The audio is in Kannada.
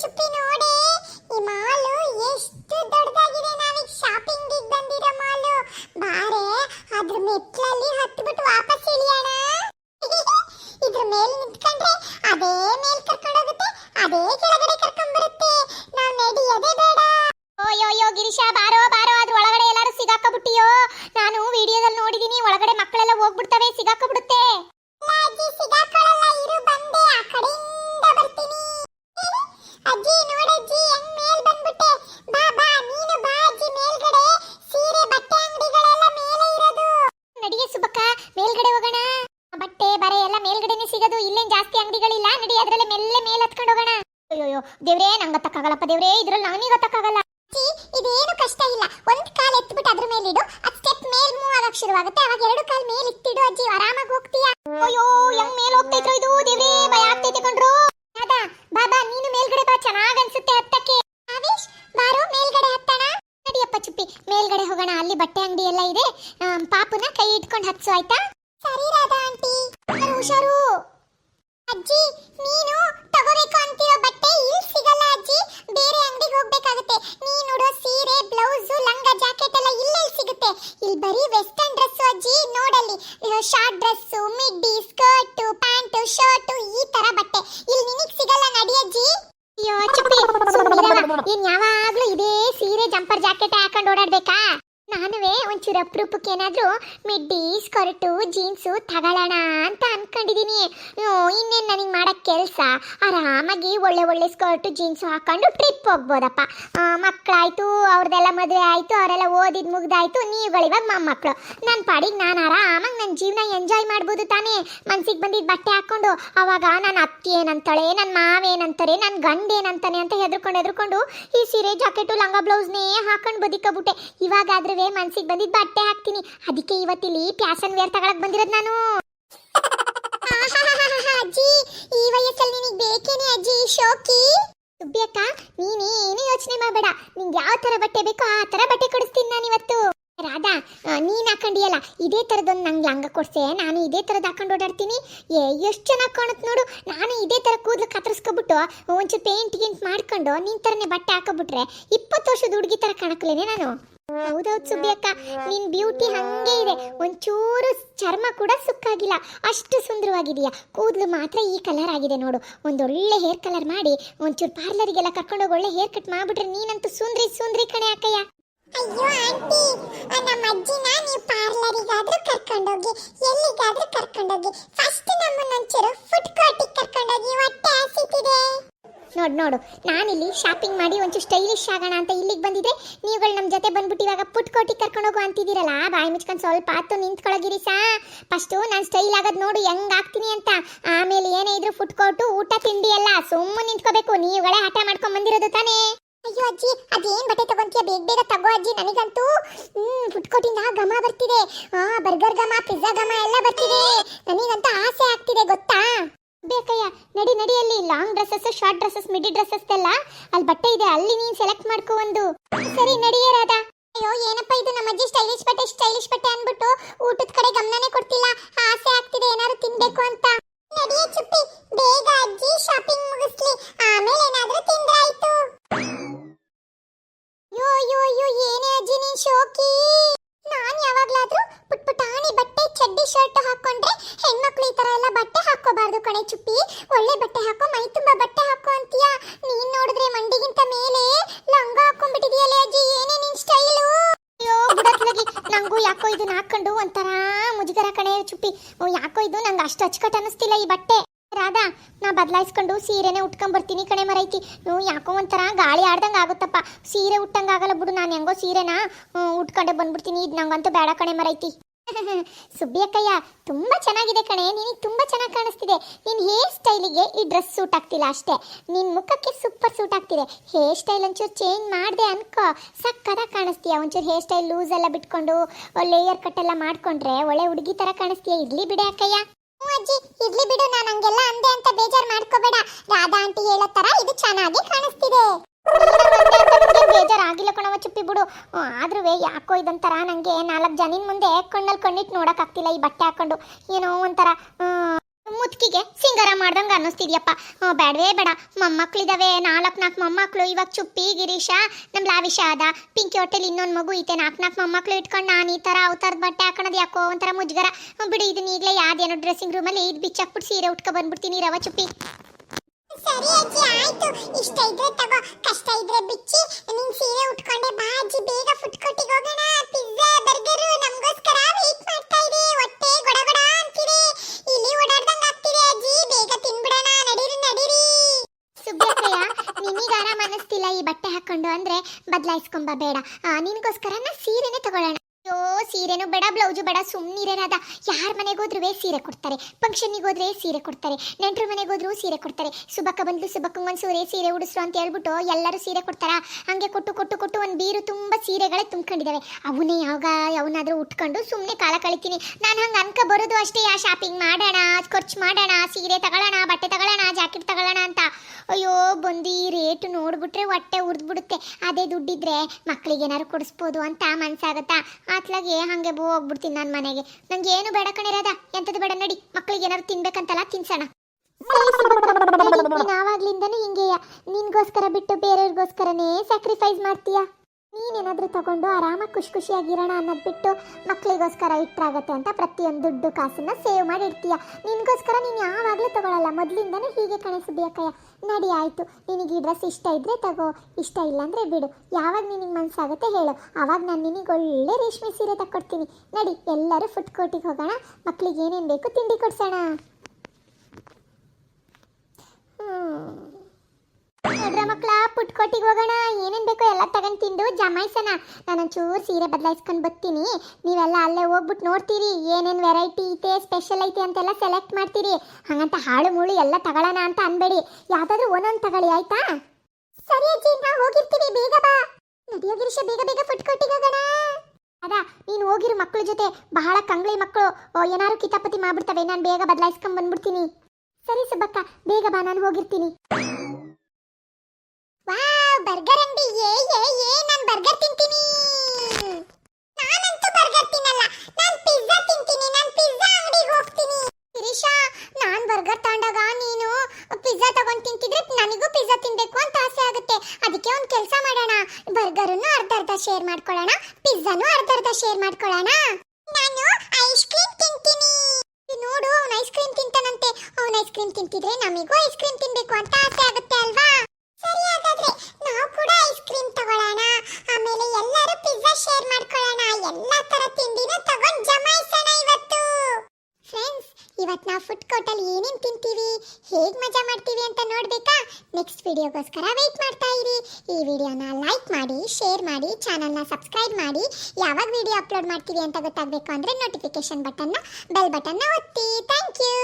ಚುಪ್ಪಿ ನೋಡಿ ಈ ಮಾಲು ಎಷ್ಟು ದೊಡ್ಡದಾಗಿದೆ ನಾವೀಗ ಶಾಪಿಂಗ್ ಬಂದಿರೋ ಮಾಲು. ಬಾರೆ, ಅದ್ರ ಮೆಟ್ಲಲ್ಲಿ ಹತ್ಬಿಟ್ಟು ವಾಪಸ್ ಇಳಿಯೋಣ. ಇದ್ರ ಮೇಲೆ ನಿಂತ್ಕೊಂಡ್ರೆ, ಅದೇ ಮೇಲ್ ಕರ್ಕೊಂಡೋಗುತ್ತೆ, ಅದೇ ಕೆಳಗಡೆ ಕರ್ಕೊಂಡ್ ಬರುತ್ತೆ ನಾವ್ ನಡಿಯೋದೇ ಬೇಡ ಅಯ್ಯೋ ಅಯ್ಯೋ ಗಿರೀಶ ಬಾರೋ ಬಾರೋ ಅದ್ರ ಒಳಗಡೆ ಎಲ್ಲಾರು ಸಿಗಾಕಬಿಟ್ಟಿಯೋ ನಾನು ವಿಡಿಯೋದಲ್ಲಿ ನೋಡಿದೀನಿ ಒಳಗಡೆ ಮಕ್ಕಳೆಲ್ಲ ಹೋಗ್ಬಿಡ್ತವೆ ಸಿಗಾಕಬಿಡುತ್ತೆ ಅಜ್ಜಿ ಸಿಗಾಕೊಳ್ಳಲ್ಲ ಇರು ಬಂದೆ ಆ ಕಡೆಯಿಂದ ಬರ್ತೀನಿ ಅಜ್ಜಿ ನೋಡಜ್ಜಿ ಹೆಂಗ್ ಮೇಲ್ ಬಂದ್ಬಿಟ್ಟೆ. ಬಾ ಬಾ, ನೀನು ಬಾ ಅಜ್ಜಿ, ಮೇಲ್ಗಡೆ ಸೀರೆ, ಬಟ್ಟೆ, ಅಂಗಡಿಗಳೆಲ್ಲ ಮೇಲೆ ಇರೋದು. ನಡಿಯ ಸುಬಕ್ಕ ಮೇಲ್ಗಡೆ ಹೋಗೋಣ. ಬಟ್ಟೆ, ಬರೆ ಎಲ್ಲ ಮೇಲ್ಗಡೆನೆ ಸಿಗೋದು. ಇಲ್ಲೇನ್ ಜಾಸ್ತಿ ಅಂಗಡಿಗಳಿಲ್ಲ. ನಡಿ, ಅದ್ರಲ್ಲೇ ಮೆಲ್ಲೆ ಮೇಲ್ ಹತ್ಕೊಂಡು ಹೋಗೋಣ. ಅಯ್ಯೋ ದೇವ್ರೇ, ನಂಗೆ ಗೊತ್ತಾಗಲ್ಲಪ್ಪ ದೇವ್ರೇ, ಇದ್ರಲ್ಲಿ ನನಗೆ ಗೊತ್ತಕ್ಕಾಗಲ್ಲ. ಅಜ್ಜಿ, ಇದೇನು ಕಷ್ಟ ಇಲ್ಲ. ಒಂದ್ ಕಾಲ್ ಎತ್ಬಿಟ್ಟು ಅದ್ರ ಮೇಲೆ ಇಡು. ಅದ್ ಸ್ಟೆಪ್ ಮೇಲ್ ಮೂವ್ ಆಗಕ್ ಶುರುವಾಗುತ್ತೆ. ಅವಾಗ ಎರಡು ಕಾಲ್ ಮೇಲ್ ಇತ್ತಿಡು ಅಜ್ಜಿ. ಆರಾಮಾಗಿ ಹೋಗ್ತೀಯ? ಅಯ್ಯೋ, ಹೆಂಗ್ ಮೇಲ್ ಹೋಗ್ತೈತ್ರೋ ಇದು? ದೇವ್ರೇ, ಭಯ ಆಗ್ತೈತೆ ಕಣ್ರು. ಅದ. ಬಾಬಾ, ನೀನು ಮೇಲ್ಗಡೆ ಬಾ ಚೆನ್ನಾಗಿ ಅನ್ಸುತ್ತೆ ಹತ್ತಕ್ಕೆ. ಆವೇಶ್ ಬಾರೋ, ಮೇಲ್ಗಡೆ ಹತ್ತಣ. ನಡಿಯಪ್ಪ ಚುಪ್ಪಿ, ಮೇಲ್ಗಡೆ ಹೋಗೋಣ. ಅಲ್ಲಿ ಬಟ್ಟೆ ಅಂಗಡಿ ಎಲ್ಲ ಇದೆ. ಪಾಪುನ ಕೈ ಇಟ್ಕೊಂಡು ಹತ್ಸು, ಆಯ್ತಾ? ಹಾಕೊಂಡು ಓಡಾಡ್ಬೇಕಾ ನಾನುವೇ ಒಂಚೂರು ಅಪ್ರೂಪಕ್ಕೆ ಏನಾದರೂ ಮಿಡ್ಡಿ ಸ್ಕರ್ಟು ಜೀನ್ಸು ತಗೊಳ್ಳೋಣ ಅಂತ ಅನ್ಕೊಂಡಿದ್ದೀನಿ ಇನ್ನೇನು ನನಗೆ ಮಾಡೋ ಕೆಲಸ? ಆರಾಮಾಗಿ ಒಳ್ಳೆ ಒಳ್ಳೆ ಸ್ಕರ್ಟು ಜೀನ್ಸು ಹಾಕೊಂಡು ಟ್ರಿಪ್ ಹೋಗ್ಬೋದಪ್ಪ. ಆ, ಮಕ್ಳಾಯ್ತು ಅವ್ರದ್ದೆಲ್ಲ ಮದುವೆ ಆಯ್ತು ಅವರೆಲ್ಲ ಓದಿದ್ ಮುಗ್ದಾಯ್ತು ನೀವುಗಳು ಇವಾಗ ಮೊಮ್ಮಕ್ಳು. ನನ್ನ ಪಾಡಿಗೆ ನಾನು ಆರಾಮಾಗಿ ನನ್ನ ಜೀವನ ಎಂಜಾಯ್ ಮಾಡ್ಬೋದು ತಾನೇ. ಮನ್ಸಿಗೆ ಬಂದಿದ್ದ ಬಟ್ಟೆ ಹಾಕೊಂಡು ಅವಾಗ ನನ್ನ ಅತ್ತಿ ಏನಂತಾಳೆ ನನ್ನ ಮಾವ ಏನಂತಾರೆ ನನ್ನ ಗಂಡ ಏನಂತಾನೆ ಅಂತ ಹೆದರ್ಕೊಂಡು ಹೆದರ್ಕೊಂಡು ಈ ಸೀರೆ ಜಾಕೆಟು ಲಂಗ ಬ್ಲೌಸ್ನೇ ಹಾಕೊಂಡು ಬದುಕಬಿಟ್ಟೆ. ಇವಾಗಾದ್ರೂ ಮನ್ಸಿಗೆ ಬಂದಿದ್ ಬಟ್ಟೆ ಹಾಕ್ತೀನಿ. ಅದಕ್ಕೆ ಇವತ್ತಿಲ್ಲಿ ಫ್ಯಾಷನ್ ವೇರ್ ತಗೊಳಕ್ ಬಂದಿರೋದು ನಾನು. ಅಜ್ಜಿ, ಈ ವಯಸ್ಸಲ್ಲಿ ನಿನಗೆ ಬೇಕೇನೆ ಅಜ್ಜಿ, ಶೋಕಿ? ಸುಬ್ಬಿ ಅಕ್ಕ ನೀನೇನು ಯೋಚನೆ ಮಾಡಬೇಡ. ನಿಂಗೆ ಯಾವ ತರ ಬಟ್ಟೆ ಬೇಕೋ ಆ ಥರ ಬಟ್ಟೆ ಕೊಡಿಸ್ತೀನಿ ನಾನು ಇವತ್ತು. ರಾಧಾ ನೀನ್ ಹಾಕೊಂಡಿಯಲ್ಲ, ಇದೇ ತರದೊಂದು ನಂಗೆ ಲಂಗ ಕೊಡ್ಸೆ? ನಾನು ಇದೇ ಥರದ್ದು ಹಾಕೊಂಡು ಓಡಾಡ್ತೀನಿ. ಏ, ಎಷ್ಟು ಚೆನ್ನಾಗಿ ಕಾಣುತ್ತೆ ನೋಡು. ನಾನು ಇದೇ ಥರ ಕೂದಲು ಕತ್ತರಿಸ್ಕೊಬಿಟ್ಟು, ಒಂಚೂರು ಪೇಂಟ್ ಗಿಂಟ್ ಮಾಡ್ಕೊಂಡು, ನಿನ್ ತರನೇ ಬಟ್ಟೆ ಹಾಕೊಬಿಟ್ರೆ ಇಪ್ಪತ್ತು ವರ್ಷದ ಹುಡುಗಿ ತರ ಕಾಣಕ್ಲೇನೆ ನಾನು. ಹೌದೌದು ಸುಬ್ಬಿ ಅಕ್ಕ ನಿನ್ ಬ್ಯೂಟಿ ಹಂಗೆ ಇದೆ. ಒಂಚೂರು ಚರ್ಮ ಕೂಡ ಸುಕ್ಕಾಗಿಲ್ಲ. ಅಷ್ಟು ಸುಂದರವಾಗಿದೆಯಾ. ಕೂದಲು ಮಾತ್ರ ಈ ಕಲರ್ ಆಗಿದೆ ನೋಡು. ಒಂದೊಳ್ಳೆ ಹೇರ್ ಕಲರ್ ಮಾಡಿ ಒಂಚೂರು ಪಾರ್ಲರಿಗೆಲ್ಲ ಕರ್ಕೊಂಡೋಗಿ ಒಳ್ಳೆ ಹೇರ್ ಕಟ್ ಮಾಡ್ಬಿಟ್ರೆ ನೀನಂತೂ ಸುಂದ್ರಿ ಸುಂದ್ರಿ ಕಣೆ ಅಕ್ಕಯ್ಯ. ಅಯ್ಯೋ ಆಂಟಿ ನಮ್ಮ ಅಜ್ಜಿನ ನೀವು ಪಾರ್ಲರಿಗಾದ್ರೂ ಕರ್ಕೊಂಡೋಗಿ ಎಲ್ಲಿಗಾದ್ರೂ ಕರ್ಕೊಂಡೋಗಿ ಫಸ್ಟ್ ನಮ್ಮನ್ನೊಂಚೂರು ಫುಡ್ ಕೋರ್ಟಿಗೆ ಕರ್ಕೊಂಡೋಗಿ ಹೊಟ್ಟೆ ಹಸಿತಿದೆ. ನೋಡು ನೋಡು. ನಾನಿಲ್ಲಿ ಶಾಪಿಂಗ್ ಮಾಡಿ ಒಂಚೂರು ಸ್ಟೈಲಿಶ್ ಆಗೋಣ ಅಂತ ಇಲ್ಲಿಗೆ ಬಂದಿದ್ರೆ ನೀವುಗಳು ನಮ್ಮ ಜೊತೆ ಬಂದ್ಬಿಟ್ಟು ಇವಾಗ ಪುಟ್ ಕೋಟಿ ಕರ್ಕೊಂಡು ಹೋಗು ಅಂತಿದ್ದೀರಲ್ಲ? ಬಾಯಿ ಮುಚ್ಕೊಂಡು ಸ್ವಲ್ಪ ಹತ್ತು ನಿಂತ್ಕೊಳಗಿರಿ ಸಾ. ಫಸ್ಟು ನಾನು ಸ್ಟೈಲ್ ಆಗೋದು ನೋಡು, ಹೆಂಗ್ ಆಗ್ತೀನಿ ಅಂತ. ಆಮೇಲೆ ಏನೇ ಇದ್ರು ಫುಡ್ ಕೋರ್ಟು ಊಟ, ತಿಂಡಿ ಎಲ್ಲ ಸುಮ್ಮನೆ ನಿಂತ್ಕೋಬೇಕು. ನೀವುಗಳೇ ಹಠ ಮಾಡ್ಕೊಂಡ್ ಬಂದಿರೋದು ತಾನೇ. ಅಯ್ಯೋ ಅಜ್ಜಿ, ಅದೇನು ಬಟ್ಟೆ ತಗೊಂತೀಯ? ಬೇಗ ಬೇಗ ತಗೋ ಅಜ್ಜಿ, ನನಗಂತೂ. ಹ್ಮ್ ಫುಡ್ ಕೋರ್ಟಿಂದ ಘಮ ಬರ್ತಿದೆ. ಆ ಬರ್ಗರ್ ಘಮ ಪಿಜ್ಜಾ ಘಮ ಎಲ್ಲ ಬರ್ತಿದೆ. ನನಗಂತೂ ಆಸೆ ಆಗ್ತಿದೆ, ಗೊತ್ತಾ? ಬೇಕಯ್ಯ, ನಡಿ ನಡಿ ಅಲ್ಲಿ. Long dresses short dresses midi dresses ಎಲ್ಲ ಅಲ್ಲಿ ಬಟ್ಟೆ ಇದೆ, ಅಲ್ಲಿ ನೀನ್ ಸೆಲೆಕ್ಟ್ ಮಾಡ್ಕೋ ಒಂದು. ಸರಿ, ನಡಿಯೇ ರಾಧಾ. ಅಯ್ಯೋ, ಏನಪ್ಪ ಇದು? ನಮ್ಮ ಅಜ್ಜಿ ಸ್ಟೈಲಿಶ್ ಬಟ್ಟೆ ಸ್ಟೈಲಿಶ್ ಬಟ್ಟೆ ಅನ್ಬಿಟ್ಟು ಊಟದ ಕಡೆ ಗಮನನೇ ಕೊಡ್ತಿಲ್ಲ. ಆಸೆ ಆಗ್ತಿದೆ, ಏನಾದ್ರು ತಿನ್ಬೇಕು ಅಂತ. ನಡಿಯೇ ಚುಪ್ಪಿ, ಬೇಗ ಅಜ್ಜಿ ಶಾಪಿಂಗ್ ಮುಗಿಸ್ಲಿ. ಆಮೇಲೆ ಏನಾದ್ರೂ ತಿಂದ್ರಾಯ್ತು ಅಯ್ಯೋ ಅಯ್ಯೋ ಯೋ ಏನೇ ಅಜ್ಜಿ ನೀನ್ ಶೋಕಿ? ನಾನ್ ಯಾವಾಗ್ಲಾದ್ರೂ ಚಡ್ಡಿ ಶರ್ಟ್ ಹಾಕೊಂಡ್ರೆ ಹೆಣ್ಮಕ್ಳು ಈ ತರ ಎಲ್ಲ ಬಟ್ಟೆ ಹಾಕೋಬಾರ್ದು ಕಣೆ ಚುಪ್ಪಿ. ಒಳ್ಳೆ ಬಟ್ಟೆ ಹಾಕೋ, ಮೈ ತುಂಬಾ ಬಟ್ಟೆ ಹಾಕೋ ಅಂತೀಯ? ನೀನ್ ನೋಡಿದ್ರೆ ಮಂಡಿಗಿಂತ ಮೇಲೆ ಲಂಗ ಹಾಕೊಂಡ್ಬಿಟ್ಟಿದ್ಯಾಲೆ ಅಜ್ಜಿ? ಏನೇ ನಿನ್ ಸ್ಟೈಲು? ಅಯ್ಯೋ ನಂಗೂ ಯಾಕೋ ಇದನ್ನ ಹಾಕೊಂಡು ಒಂಥರ ಮುಜುಗರ ಕಣೆ ಚುಪ್ಪಿ. ಯಾಕೋ ಇದು? ನಂಗೆ ಅಷ್ಟು ಅಚ್ಚುಕಟ್ಟು ಅನಿಸ್ತಿಲ್ಲ ಈ ಬಟ್ಟೆ. ರಾಧಾ, ನಾ ಬದಲಾಯಿಸ್ಕೊಂಡು ಸೀರೆನೇ ಉಟ್ಕೊಂಡ್ ಬರ್ತೀನಿ ಕಣೆ ಮರೈತಿ. ನೀವು ಯಾಕೋ ಒಂಥರ ಗಾಳಿ ಆಡ್ದಂಗೆ ಆಗುತ್ತಪ್ಪ. ಸೀರೆ ಉಟ್ಟಂಗೆ ಆಗಲ್ಲ ಬಿಡು, ನಾನು ಹೆಂಗೋ ಸೀರೆನ ಉಟ್ಕೊಂಡೆ ಬಂದ್ಬಿಡ್ತೀನಿ. ಇದು ನಂಗಂತೂ ಬೇಡ ಕಣೆ ಮರೈತಿ. ಸುಬ್ಬಿ ಅಕ್ಕಯ್ಯ ತುಂಬಾ ಚೆನ್ನಾಗಿದೆ ಕಣೆ. ನಿನಗೆ ತುಂಬಾ ಚೆನ್ನಾಗಿ ಕಾಣಿಸ್ತಿದೆ. ನಿನ್ ಹೇರ್ ಸ್ಟೈಲಿಗೆ ಈ ಡ್ರೆಸ್ ಸೂಟ್ ಆಗ್ತಿಲ್ಲ ಅಷ್ಟೇ. ನಿನ್ ಮುಖಕ್ಕೆ ಸೂಪರ್ ಸೂಟ್ ಆಗ್ತಿದೆ. ಹೇರ್ ಸ್ಟೈಲ್ ಒಂಚೂರು ಚೇಂಜ್ ಮಾಡಿದೆ ಅನ್ಕೋ. ಸಕ್ಕತ್ತಾಗಿ ಕಾಣಿಸ್ತೀಯ. ಒಂಚೂರು ಹೇರ್ ಸ್ಟೈಲ್ ಲೂಸ್ ಎಲ್ಲ ಬಿಟ್ಕೊಂಡು ಲೇಯರ್ ಕಟ್ ಎಲ್ಲ ಮಾಡ್ಕೊಂಡ್ರೆ ಒಳ್ಳೆ ಹುಡುಗಿ ತರ ಕಾಣಿಸ್ತೀಯ. ಇರ್ಲಿ ಬಿಡೆ ಅಕ್ಕಯ್ಯ. ಹ್ಞೂ ಅಜ್ಜಿ, ಇರ್ಲಿ ಬಿಡು. ನಾನು ಹಂಗೆಲ್ಲ ಅಂದೆ ಅಂತ ಬೇಜಾರ್ ಮಾಡ್ಕೋಬೇಡ. ರಾಧಾ ಆಂಟಿ ಹೇಳೋ ತರ ಇದು ಚೆನ್ನಾಗಿ ಕಾಣಿಸ್ತಿದೆ. ಬೇಜಾರಾಗಿಲ್ಲ ಕಣವ ಚುಪ್ಪಿ ಬಿಡು. ಆದ್ರೂ ಯಾಕೋ ಇದೊಂಥರ ನಂಗೆ ನಾಲ್ಕು ಜನಿನ ಮುಂದೆ ಕಣ್ಣಲ್ಲಿ ಕಣ್ಣಿಟ್ಟು ಆಗ್ತಿಲ್ಲ ಈ ಬಟ್ಟೆ ಹಾಕೊಂಡು. ಏನೋ ಒಂಥರ ಮುತ್ಕಿಗೆ ಸಿಂಗಾರ ಮಾಡ್ದಂಗೆ ಅನ್ನಿಸ್ತಿದ್ಯಪ್ಪ. ಬೇಡವೇ ಬೇಡ. ಮೊಮ್ಮಕ್ಳಿದಾವೆ, ನಾಲ್ಕು ನಾಲ್ಕು ಮೊಮ್ಮಕ್ಳು. ಇವಾಗ ಚುಪ್ಪಿ, ಗಿರೀಶ ನಮ್ಮ ಲಾವಿಷ ಅದ. ಪಿಂಕಿ ಹೊಟ್ಟೆಲಿ ಇನ್ನೊಂದು ಮಗು ಐತೆ. ನಾಲ್ಕು ನಾಲ್ಕು ಮೊಮ್ಮಕ್ಳು ಇಟ್ಕೊಂಡು ನಾನು ಈ ಥರ ಅವತಾರದ ಬಟ್ಟೆ ಹಾಕೋದು ಯಾಕೋ ಒಂಥರ ಮುಜುಗರ. ಬಿಡು ಇದನ್ನ ಈಗಲೇ ಯಾವ್ದೇನೋ ಡ್ರೆಸ್ಸಿಂಗ್ ರೂಮಲ್ಲಿ ಇದು ಬಿಚ್ಚಾಕ್ಬಿಟ್ಟು ಸೀರೆ ಉಟ್ಕೊ ಬಂದ್ಬಿಡ್ತೀನಿ ರವ ಚುಪ್ಪಿ. ಸರಿ ಅಜ್ಜಿ ಆಯ್ತು. ಇಷ್ಟ ಇದ್ರೆ ತಗೋ. ಕಷ್ಟ ಇದ್ರೆ ಬಿಚ್ಚಿ. ನಿನ್ ಸೀರೆ ಉಟ್ಕೊಂಡೆ ಬಾ ಅಜ್ಜಿ. ಬೇಗ ಫುಡ್ ಕೋರ್ಟಿಗೆ ಹೋಗೋಣ. ಪಿಜ್ಜಾ ಬರ್ಗರ್ ನಮಗೋಸ್ಕರ ವೇಟ್ ಮಾಡ್ತಾ ಇದೆ ಹೊಟ್ಟೆ ಗೊಡ ಗೊಡ ಅಂತಿದೆ. ಇಲ್ಲಿ ಓಡಾಡ್ದಂಗ ಆಗ್ತಿದೆ ಅಜ್ಜಿ. ಬೇಗ ತಿನ್ಬಿಡೋಣ. ನಡೀರಿ ನಡೀರಿ. ಸುಬ್ರತಯ್ಯ ನಿನಗೆ ಆರಾಮ ಅನ್ನಿಸ್ತಿಲ್ಲ ಈ ಬಟ್ಟೆ ಹಾಕೊಂಡು ಅಂದ್ರೆ ಬದಲಾಯಿಸ್ಕೊಂಬ ಬೇಡ. ನಿನಗೋಸ್ಕರ ನಾ ಸೀರೆನೇ ತಗೊಳ್ಳೋಣ. ಅಯ್ಯೋ, ಸೀರೆನೂ ಬೇಡ, ಬ್ಲೌಸು ಬೇಡ ಸುಮ್ಮನಿರೇನಾದ ಯಾರ ಮನೆಗೆ ಹೋದ್ರೂ ಸೀರೆ ಕೊಡ್ತಾರೆ. ಫಂಕ್ಷನ್ನಿಗೆ ಹೋದ್ರೆ ಸೀರೆ ಕೊಡ್ತಾರೆ. ನೆಂಟ್ರ ಮನೆಗೆ ಹೋದ್ರೂ ಸೀರೆ ಕೊಡ್ತಾರೆ. ಸುಬಕ್ಕ ಬಂದು ಸುಬಕ್ಕಂಗೊಂದು ಸೂರೆ ಸೀರೆ ಉಡಿಸ್ರು ಅಂತ ಹೇಳ್ಬಿಟ್ಟು ಎಲ್ಲರೂ ಸೀರೆ ಕೊಡ್ತಾರಾ? ಹಂಗೆ ಕೊಟ್ಟು ಕೊಟ್ಟು ಕೊಟ್ಟು ಒಂದು ಬೀರು ತುಂಬ ಸೀರೆಗಳೇ ತುಂಬ್ಕೊಂಡಿದ್ದಾವೆ ಅವನ್ನೇ ಯಾವಾಗ ಅವನಾದರೂ ಉಟ್ಕೊಂಡು ಸುಮ್ಮನೆ ಕಾಲ ಕಳಿತೀನಿ. ನಾನು ಹಂಗೆ ಅನ್ಕ ಬರೋದು ಅಷ್ಟೇ ಆ ಶಾಪಿಂಗ್ ಮಾಡೋಣ, ಖರ್ಚು ಮಾಡೋಣ, ಸೀರೆ ತಗೊಳ್ಳೋಣ, ಬಟ್ಟೆ ತಗೊಳ್ಳೋಣ, ಜಾಕೆಟ್ ತಗೊಳ್ಳೋಣ ಅಂತ. ಅಯ್ಯೋ, ಬಂದು ಈ ರೇಟ್ ನೋಡ್ಬಿಟ್ರೆ ಹೊಟ್ಟೆ ಉರ್ದ್ಬಿಡುತ್ತೆ. ಅದೇ ದುಡ್ಡಿದ್ರೆ ಮಕ್ಕಳಿಗೆ ಏನಾದ್ರು ಕೊಡಿಸ್ಬೋದು ಅಂತ ಮನ್ಸಾಗತ್ತಾ? ಅತ್ಲಾಗೆ ಹಂಗೆ ಬೋ ಹೋಗ್ಬಿಡ್ತೀನಿ ನನ್ನ ಮನೆಗೆ. ನಂಗೆ ಏನು ಬೇಡ ಕಣಿರದ ಎಂಥದ್ದು ಬೇಡ, ನಡಿ ಮಕ್ಕಳಿಗೆ ಏನಾದ್ರು ತಿನ್ಬೇಕಂತಲ್ಲ, ತಿನ್ಸೋಣ. ನಾವಾಗ್ಲಿಂದನೂ ಹಿಂಗೆಯ? ನಿನ್ಗೋಸ್ಕರ ಬಿಟ್ಟು ಬೇರೆಯವ್ರಿಗೋಸ್ಕರನೇ ಸ್ಯಾಕ್ರಿಫೈಸ್ ಮಾಡ್ತೀಯಾ? ನೀನೇನಾದ್ರೂ ತಗೊಂಡು ಆರಾಮಾಗಿ ಖುಷಿ ಖುಷಿಯಾಗಿರೋಣ ಅನ್ನೋದು ಬಿಟ್ಟು ಮಕ್ಕಳಿಗೋಸ್ಕರ ಇಟ್ಟರಾಗತ್ತೆ ಅಂತ ಪ್ರತಿಯೊಂದು ದುಡ್ಡು ಕಾಸನ್ನ ಸೇವ್ ಮಾಡಿ ಇಡ್ತೀಯ ನಿನಗೋಸ್ಕರ ನೀನು ಯಾವಾಗಲೂ ತಗೊಳ್ಳಲ್ಲ ಮೊದಲಿಂದನೂ ಹೀಗೆ ಕಣಿಸ್ಬೇಕಯ್ಯ ನಡಿ, ಆಯಿತು. ನಿನಗೆ ಈ ಡ್ರೆಸ್ ಇಷ್ಟ ಇದ್ದರೆ ತಗೋ. ಇಷ್ಟ ಇಲ್ಲ ಅಂದರೆ ಬಿಡು. ಯಾವಾಗ ನಿನಗೆ ಮನಸ್ಸಾಗುತ್ತೆ ಹೇಳು. ಆವಾಗ ನಾನು ನಿನಗೆ ಒಳ್ಳೆ ರೇಷ್ಮೆ ಸೀರೆ ತಕ್ಕೊಡ್ತೀನಿ. ನಡಿ, ಎಲ್ಲರೂ ಫುಡ್ ಕೋರ್ಟಿಗೆ ಹೋಗೋಣ. ಮಕ್ಕಳಿಗೆ ಏನೇನು ಬೇಕು ತಿಂಡಿ ಕೊಡ್ಸೋಣ. ನೋಡ್ರ ಮಕ್ಳ ಪುಟ್ಕೋಟಿಗೆ ಹೋಗೋಣ, ಏನೇನು ಬೇಕೋ ಎಲ್ಲ ತಗೊಂಡ್ ತಿಂದು ಜಮಾಯಿಸೋಣ. ನಾನೊಂಚೂರು ಸೀರೆ ಬದಲಾಯಿಸ್ಕೊಂಡು ಬರ್ತೀನಿ. ನೀವೆಲ್ಲ ಅಲ್ಲೇ ಹೋಗ್ಬಿಟ್ಟು ನೋಡ್ತೀರಿ, ಏನೇನು ವೆರೈಟಿ ಐತೆ ಸ್ಪೆಷಲ್ ಐತೆ ಅಂತೆಲ್ಲ ಸೆಲೆಕ್ಟ್ ಮಾಡ್ತೀರಿ. ಹಾಗಂತ ಹಾಳು ಮೂಳು ಎಲ್ಲ ತಗೊಳ್ಳೋಣ ಅಂತ ಅನ್ಬೇಡಿ. ಯಾವುದಾದ್ರೂ ಒಂದೊಂದು ತಗೊಳ್ಳಿ, ಆಯ್ತಾ? ಸರಿ ಅಜ್ಜಿ, ನಾವು ಹೋಗಿರ್ತೀವಿ, ಬೇಗ ಬಾ. ನಡಿಯೋ ಬೇಗ ಬೇಗ ಫುಡ್ ಕೊಟ್ಟಿಗೆ ಹೋಗೋಣ. ಅದ, ನೀನು ಹೋಗಿರು ಮಕ್ಕಳ ಜೊತೆ. ಬಹಳ ಕಂಗ್ಳಿ ಮಕ್ಕಳು ಏನಾರು ಕಿತಾಪತಿ ಮಾಡ್ಬಿಡ್ತವೆ. ನಾನು ಬೇಗ ಬದಲಾಯಿಸ್ಕೊಂಡ್ ಬಂದ್ಬಿಡ್ತೀನಿ. ಸರಿ ಸುಬ್ಬಕ್ಕ, ಬೇಗ ಬಾ, ನಾನು ಹೋಗಿರ್ತೀನಿ ವಾವ್ ಬರ್ಗರ್ ಅಂಗಡಿ ಏ ಏ ಏ ನಾನು ಬರ್ಗರ್ ತಿಂತೀನಿ. ನಾನಂತೂ ಬರ್ಗರ್ ತಿನ್ನಲ್ಲ. ನಾನು ಪಿಜ್ಜಾ ತಿಂತೀನಿ. ನಾನು ಪಿಜ್ಜಾ ಅಂಗಡಿಗೆ ಹೋಗ್ತೀನಿ. ಗಿರೀಶಾ ನಾನ್ ಬರ್ಗರ್ ತಗೊಂಡಾಗ ನೀನು ಪಿಜ್ಜಾ ತಗೊಂಡ್ ತಿಂತಿದ್ರೆ ನನಗೂ ಪಿಜ್ಜಾ ತಿನ್ಬೇಕು ಅಂತ ಆಸೆ ಆಗುತ್ತೆ. ಅದಕ್ಕೆ ಒಂದು ಕೆಲಸ ಮಾಡೋಣ. ಬರ್ಗರನ್ನು ಅರ್ಧ ಅರ್ಧ ಶೇರ್ ಮಾಡ್ಕೊಳ್ಳೋಣ. ಪಿಜ್ಜಾನು ಅರ್ಧ ಅರ್ಧ ಶೇರ್ ಮಾಡ್ಕೊಳ್ಳೋಣ. ನಾನು ಐಸ್ ಕ್ರೀಮ್ ತಿಂತೀನಿ. ನೋಡು, ಅವನು ಐಸ್ ಕ್ರೀಮ್ ತಿಂತಾನಂತೆ. ಅವನು ಐಸ್ ಕ್ರೀಮ್ ತಿಂತಿದ್ರೆ ನಮಗೂ ಐಸ್ ಕ್ರೀಮ್ ತಿನ್ಬೇಕು ಅಂತ ಆಸೆ ಆಗುತ್ತೆ ಅಲ್ವಾ? ಸರಿ ಹಾಗಾದ್ರೆ ನಾವು ಕೂಡ ಐಸ್ ಕ್ರೀಮ್ ತಗೊಳ್ಳೋಣ. ಆಮೇಲೆ ಎಲ್ಲರೂ ಪಿಜ್ಜಾ ಶೇರ್ ಮಾಡ್ಕೊಳ್ಳೋಣ. ಎಲ್ಲಾ ತರ ತಿಂಡಿನ ತಗೊಂಡ್ ಜಮಾಯಿಸೋಣ ಇವತ್ತು. ಫ್ರೆಂಡ್ಸ್ ಇವತ್ತು ನಾವು ಫುಡ್ ಕೋರ್ಟಲ್ಲಿ ಏನೇನು ತಿಂತೀವಿ, ಹೇಗೆ ಮಜಾ ಮಾಡ್ತೀವಿ ಅಂತ ನೋಡಬೇಕಾ? ನೆಕ್ಸ್ಟ್ ವಿಡಿಯೋಗೋಸ್ಕರ ವೆಯ್ಟ್ ಮಾಡ್ತಾ ಇರಿ. ಈ ವಿಡಿಯೋನ ಲೈಕ್ ಮಾಡಿ ಶೇರ್ ಮಾಡಿ ಚಾನಲ್ನ ಸಬ್ಸ್ಕ್ರೈಬ್ ಮಾಡಿ. ಯಾವಾಗ ವಿಡಿಯೋ ಅಪ್ಲೋಡ್ ಮಾಡ್ತೀವಿ ಅಂತ ಗೊತ್ತಾಗಬೇಕು ಅಂದರೆ ನೋಟಿಫಿಕೇಶನ್ ಬಟನ್ನ ಬೆಲ್ ಬಟನ್ನ ಒತ್ತಿ. Thank you